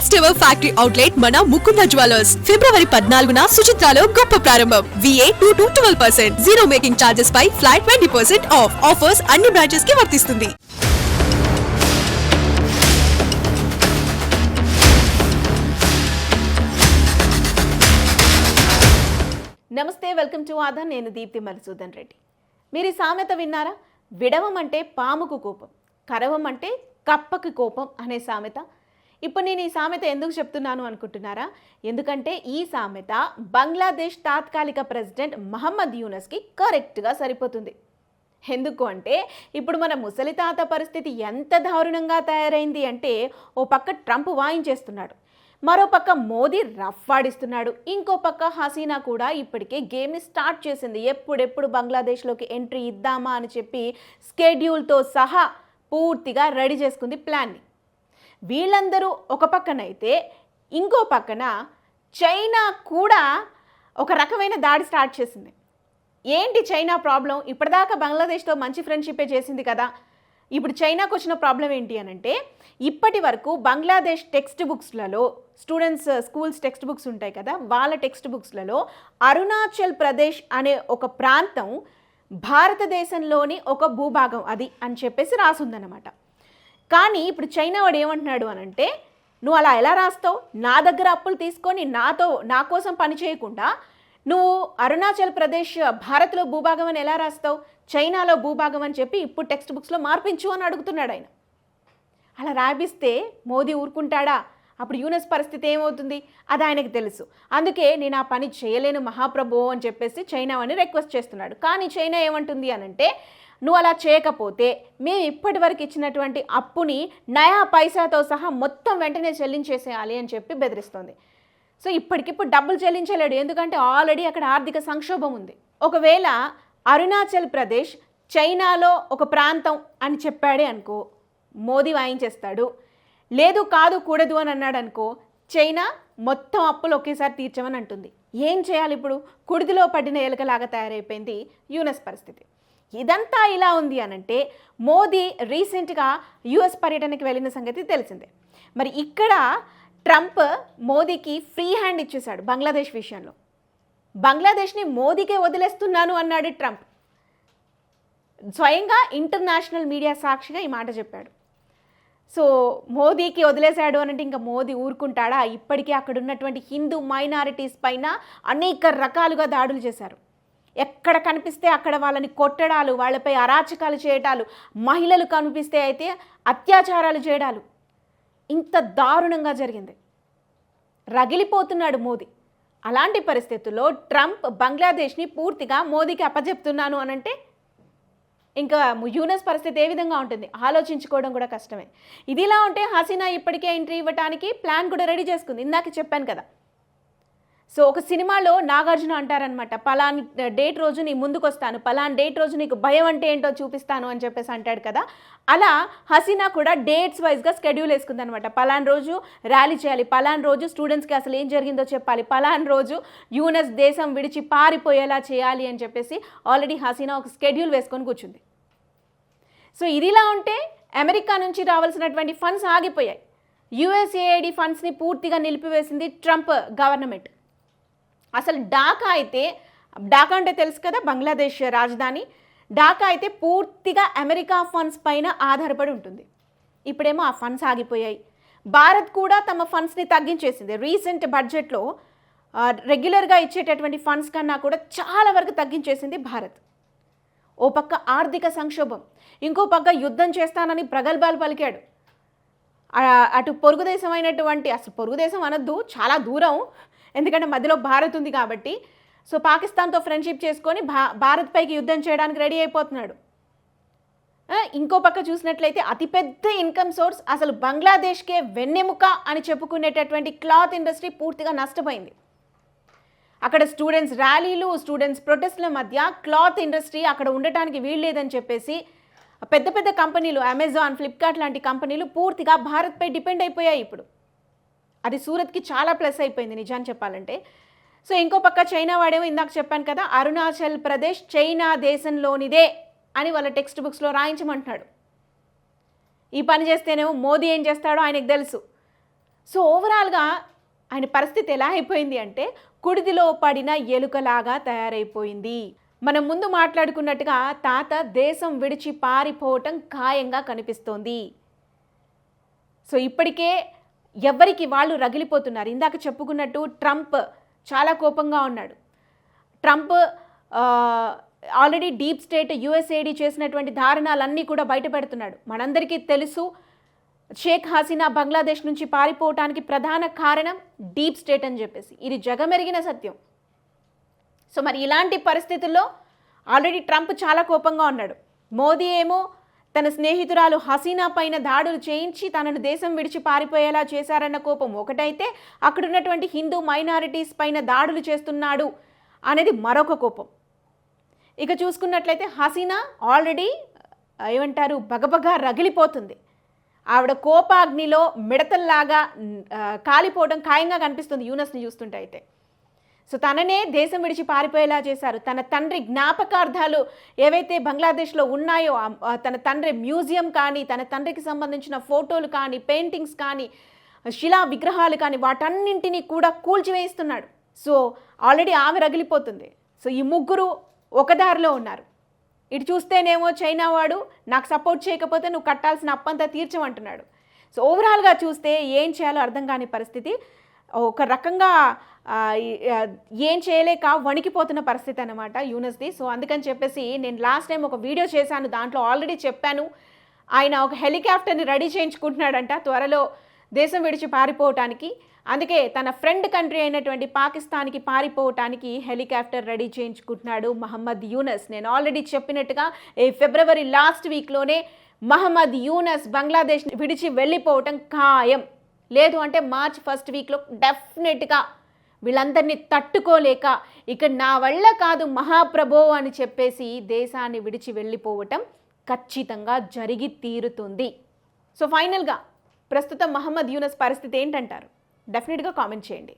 First ever factory outlet మన Mukunda jewellers ఫిబ్రవరి పద్నాలుగున సుచిత్రాలో గొప్ప ప్రారంభం. VA two to twelve percent zero making charges pi flat twenty percent off offers అన్ని బ్రాంచెస్కి వర్తిస్తుంది. నమస్తే వెల్కమ్ టు ఆదా నేను దీప్తి మధుసూదన్ రెడ్డి. మీరు ఈ సామెత విన్నారా? విడవం అంటే పాముకు కోపం కరవం అంటే కప్పకి కోపం అనే సామెత ఇప్పుడు నేను ఈ సామెత ఎందుకు చెప్తున్నాను అనుకుంటున్నారా? ఎందుకంటే ఈ సామెత బంగ్లాదేశ్ తాత్కాలిక ప్రెసిడెంట్ మహమ్మద్ యూనస్కి కరెక్ట్గా సరిపోతుంది. ఎందుకు అంటే ఇప్పుడు మన ముసలి తాత పరిస్థితి ఎంత దారుణంగా తయారైంది అంటే ఓ పక్క ట్రంప్ వాయించేస్తున్నాడు మరో పక్క మోదీ రఫ్ ఆడిస్తున్నాడు ఇంకో పక్క హసీనా కూడా ఇప్పటికే గేమ్ని స్టార్ట్ చేసింది. ఎప్పుడెప్పుడు బంగ్లాదేశ్లోకి ఎంట్రీ ఇద్దామా అని చెప్పి స్కెడ్యూల్తో సహా పూర్తిగా రెడీ చేసుకుంది ప్లాన్ని. వీళ్ళందరూ ఒక పక్కనైతే ఇంకో పక్కన చైనా కూడా ఒక రకమైన దాడి స్టార్ట్ చేసింది. ఏంటి చైనా ప్రాబ్లం? ఇప్పటిదాకా బంగ్లాదేశ్తో మంచి ఫ్రెండ్షిపే చేసింది కదా. ఇప్పుడు చైనాకు వచ్చిన ప్రాబ్లం ఏంటి అని అంటే ఇప్పటి వరకు బంగ్లాదేశ్ టెక్స్ట్ బుక్స్లలో స్టూడెంట్స్ స్కూల్స్ టెక్స్ట్ బుక్స్ ఉంటాయి కదా వాళ్ళ టెక్స్ట్ బుక్స్లలో అరుణాచల్ ప్రదేశ్ అనే ఒక ప్రాంతం భారతదేశంలోని ఒక భూభాగం అది అని చెప్పేసి రాసుందన్నమాట. కానీ ఇప్పుడు చైనా వాడు ఏమంటున్నాడు అని అంటే నువ్వు అలా ఎలా రాస్తావు? నా దగ్గర అప్పులు తీసుకొని నాతో నా కోసం పని చేయకుండా నువ్వు అరుణాచల్ ప్రదేశ్ భారత్లో భూభాగం అని ఎలా రాస్తావు? చైనాలో భూభాగం అని చెప్పి ఇప్పుడు టెక్స్ట్ బుక్స్లో మార్పించు అని అడుగుతున్నాడు ఆయన. అలా రాపిస్తే మోదీ ఊరుకుంటాడా? అప్పుడు యూనస్ పరిస్థితి ఏమవుతుంది? అది ఆయనకు తెలుసు. అందుకే నేను ఆ పని చేయలేను మహాప్రభు అని చెప్పేసి చైనా అని రిక్వెస్ట్ చేస్తున్నాడు. కానీ చైనా ఏమంటుంది అనంటే నువ్వు అలా చేయకపోతే మేము ఇప్పటి వరకు ఇచ్చినటువంటి అప్పుని నయా పైసాతో సహా మొత్తం వెంటనే చెల్లించేసేయాలి అని చెప్పి బెదిరిస్తోంది. సో ఇప్పటికిప్పుడు డబ్బులు చెల్లించలేడు. ఎందుకంటే ఆల్రెడీ అక్కడ ఆర్థిక సంక్షోభం ఉంది. ఒకవేళ అరుణాచల్ ప్రదేశ్ చైనాలో ఒక ప్రాంతం అని చెప్పాడే అనుకో మోదీ వాయించేస్తాడు. లేదు కాదు కూడదు అని అన్నాడు అనుకో చైనా మొత్తం అప్పులు ఒకేసారి తీర్చమని అంటుంది. ఏం చేయాలి ఇప్పుడు? కుడిదిలో పడిన ఎలుకలాగా తయారైపోయింది యూనస్ పరిస్థితి. ఇదంతా ఇలా ఉంది అనంటే మోదీ రీసెంట్గా యుఎస్ పర్యటనకి వెళ్ళిన సంగతి తెలిసిందే. మరి ఇక్కడ ట్రంప్ మోదీకి ఫ్రీ హ్యాండ్ ఇచ్చేశాడు బంగ్లాదేశ్ విషయంలో. బంగ్లాదేశ్ని మోదీకే వదిలేస్తున్నాను అన్నాడు ట్రంప్. స్వయంగా ఇంటర్నేషనల్ మీడియా సాక్షిగా ఈ మాట చెప్పాడు. సో మోదీకి వదిలేశాడు అనంటే ఇంకా మోదీ ఊరుకుంటాడా? ఇప్పటికే అక్కడ ఉన్నటువంటి హిందూ మైనారిటీస్ పైన అనేక రకాలుగా దాడులు చేశారు. ఎక్కడ కనిపిస్తే అక్కడ వాళ్ళని కొట్టడాలు వాళ్ళపై అరాచకాలు చేయటాలు మహిళలు కనిపిస్తే అయితే అత్యాచారాలు చేయడాలు. ఇంత దారుణంగా జరిగింది. రగిలిపోతున్నాడు మోదీ. అలాంటి పరిస్థితుల్లో ట్రంప్ బంగ్లాదేశ్ని పూర్తిగా మోదీకి అప్పచెప్తున్నాను అనంటే ఇంకా యూనస్ పరిస్థితి ఏ విధంగా ఉంటుంది? ఆలోచించుకోవడం కూడా కష్టమే. ఇదిలా ఉంటే హసీనా ఇప్పటికే ఎంట్రీ ఇవ్వడానికి ప్లాన్ కూడా రెడీ చేసుకుంది. ఇందాక చెప్పాను కదా. సో ఒక సినిమాలో నాగార్జున అంటారనమాట పలాని డేట్ రోజు నీ ముందుకు వస్తాను పలాని డేట్ రోజు నీకు భయం అంటే ఏంటో చూపిస్తాను అని చెప్పేసి అంటాడు కదా. అలా హసీనా కూడా డేట్స్ వైజ్గా స్కెడ్యూల్ వేసుకుంది అనమాట పలాన్ రోజు ర్యాలీ చేయాలి పలాన్ రోజు స్టూడెంట్స్కి అసలు ఏం జరిగిందో చెప్పాలి పలాన్ రోజు యూనస్ దేశం విడిచి పారిపోయేలా చేయాలి అని చెప్పేసి ఆల్రెడీ హసీనా ఒక స్కెడ్యూల్ వేసుకొని కూర్చుంది. సో ఇదిలా ఉంటే అమెరికా నుంచి రావాల్సినటువంటి ఫండ్స్ ఆగిపోయాయి. యుఎస్ఏఐడి ఫండ్స్ని పూర్తిగా నిలిపివేసింది ట్రంప్ గవర్నమెంట్. అసలు ఢాకా అయితే ఢాకా అంటే తెలుసు కదా బంగ్లాదేశ్ రాజధాని ఢాకా అయితే పూర్తిగా అమెరికా ఫండ్స్ పైన ఆధారపడి ఉంటుంది. ఇప్పుడేమో ఆ ఫండ్స్ ఆగిపోయాయి. భారత్ కూడా తమ ఫండ్స్ని తగ్గించేసింది. రీసెంట్ బడ్జెట్లో రెగ్యులర్గా ఇచ్చేటటువంటి ఫండ్స్ కన్నా కూడా చాలా వరకు తగ్గించేసింది భారత్. ఓ పక్క ఆర్థిక సంక్షోభం ఇంకో పక్క యుద్ధం చేస్తానని ప్రగల్భాలు పలికాడు. అటు పొరుగుదేశం అయినటువంటి అసలు పొరుగు దేశం చాలా దూరం. ఎందుకంటే మధ్యలో భారత్ ఉంది కాబట్టి. సో పాకిస్తాన్తో ఫ్రెండ్షిప్ చేసుకొని భా భారత్ పైకి యుద్ధం చేయడానికి రెడీ అయిపోతున్నాడు. ఇంకో పక్క చూసినట్లయితే అతిపెద్ద ఇన్కమ్ సోర్స్ అసలు బంగ్లాదేశ్కే వెన్నెముక అని చెప్పుకునేటటువంటి క్లాత్ ఇండస్ట్రీ పూర్తిగా నష్టపోయింది. అక్కడ స్టూడెంట్స్ ర్యాలీలు స్టూడెంట్స్ ప్రొటెస్ట్ల మధ్య క్లాత్ ఇండస్ట్రీ అక్కడ ఉండటానికి వీల్లేదని చెప్పేసి పెద్ద పెద్ద కంపెనీలు అమెజాన్ ఫ్లిప్కార్ట్ లాంటి కంపెనీలు పూర్తిగా భారత్పై డిపెండ్ అయిపోయాయి ఇప్పుడు. అది సూరత్కి చాలా ప్లస్ అయిపోయింది నిజాన్ని చెప్పాలంటే. సో ఇంకో పక్క చైనా వాడేమో ఇందాక చెప్పాను కదా అరుణాచల్ ప్రదేశ్ చైనా దేశంలోనిదే అని వాళ్ళ టెక్స్ట్ బుక్స్లో రాయించమంటున్నాడు. ఈ పని చేస్తేనేమో మోదీ ఏం చేస్తాడో ఆయనకు తెలుసు. సో ఓవరాల్గా ఆయన పరిస్థితి ఎలా అయిపోయింది అంటే కుడిదిలో పడిన ఎలుకలాగా తయారైపోయింది. మనం ముందు మాట్లాడుకున్నట్టుగా తాత దేశం విడిచి పారిపోవటం ఖాయంగా కనిపిస్తోంది. సో ఇప్పటికే ఎవరికి వాళ్ళు రగిలిపోతున్నారు. ఇందాక చెప్పుకున్నట్టు ట్రంప్ చాలా కోపంగా ఉన్నాడు. Trump already deep state USAID చేసినటువంటి దారుణాలన్నీ కూడా బయట పెడుతున్నాడు మనందరికీ తెలుసు షేక్ హసీనా బంగ్లాదేశ్ నుంచి పారిపోవటానికి ప్రధాన కారణం డీప్ స్టేట్ అని చెప్పేసి. ఇది జగమెరిగిన సత్యం. సో మరి ఇలాంటి పరిస్థితుల్లో ఆల్రెడీ ట్రంప్ చాలా కోపంగా ఉన్నాడు. మోదీ ఏమో తన స్నేహితురాలు హసీనా పైన దాడులు చేయించి తనను దేశం విడిచి పారిపోయేలా చేశారన్న కోపం ఒకటైతే అక్కడున్నటువంటి హిందూ మైనారిటీస్ పైన దాడులు చేస్తున్నాడు అనేది మరొక కోపం. ఇక చూసుకున్నట్లయితే హసీనా ఆల్రెడీ ఏమంటారు బగబగా రగిలిపోతుంది. ఆవిడ కోపాగ్నిలో మిడతల్లాగా కాలిపోవడం ఖాయంగా కనిపిస్తుంది యూనస్ని చూస్తుంటే అయితే. సో తననే దేశం విడిచి పారిపోయేలా చేశారు. తన తండ్రి జ్ఞాపకార్థాలు ఏవైతే బంగ్లాదేశ్లో ఉన్నాయో తన తండ్రి మ్యూజియం కానీ తన తండ్రికి సంబంధించిన ఫోటోలు కానీ పెయింటింగ్స్ కానీ శిలా విగ్రహాలు కానీ వాటన్నింటినీ కూడా కూల్చివేయిస్తున్నాడు. సో ఆల్రెడీ ఆమె రగిలిపోతుంది. సో ఈ ముగ్గురు ఒక దారిలో ఉన్నారు. ఇటు చూస్తేనేమో చైనా వాడు నాకు సపోర్ట్ చేయకపోతే నువ్వు కట్టాల్సిన అప్పంతా తీర్చమంటున్నాడు. సో ఓవరాల్గా చూస్తే ఏం చేయాలో అర్థం కాని పరిస్థితి. ఒక రకంగా ఏం చేయలేక వణికిపోతున్న పరిస్థితి అనమాట యూనస్ది సో అందుకని చెప్పేసి నేను లాస్ట్ టైం ఒక వీడియో చేశాను దాంట్లో ఆల్రెడీ చెప్పాను. ఆయన ఒక హెలికాప్టర్ని రెడీ చేయించుకుంటున్నాడంట త్వరలో దేశం విడిచి పారిపోవటానికి. అందుకే తన ఫ్రెండ్ కంట్రీ అయినటువంటి పాకిస్తాన్కి పారిపోవటానికి హెలికాప్టర్ రెడీ చేయించుకుంటున్నాడు మహమ్మద్ యూనస్. నేను ఆల్రెడీ చెప్పినట్టుగా ఈ ఫిబ్రవరి లాస్ట్ వీక్లోనే మహమ్మద్ యూనస్ బంగ్లాదేశ్ విడిచి వెళ్ళిపోవటం ఖాయం. లేదు అంటే మార్చ్ ఫస్ట్ వీక్లో డెఫినెట్గా వీళ్ళందరినీ తట్టుకోలేక ఇక నా వల్ల కాదు మహాప్రభో అని చెప్పేసి దేశాన్ని విడిచి వెళ్ళిపోవటం ఖచ్చితంగా జరిగి తీరుతుంది. సో ఫైనల్గా ప్రస్తుతం మహమ్మద్ యూనస్ పరిస్థితి ఏంటంటారు? డెఫినెట్గా కామెంట్ చేయండి.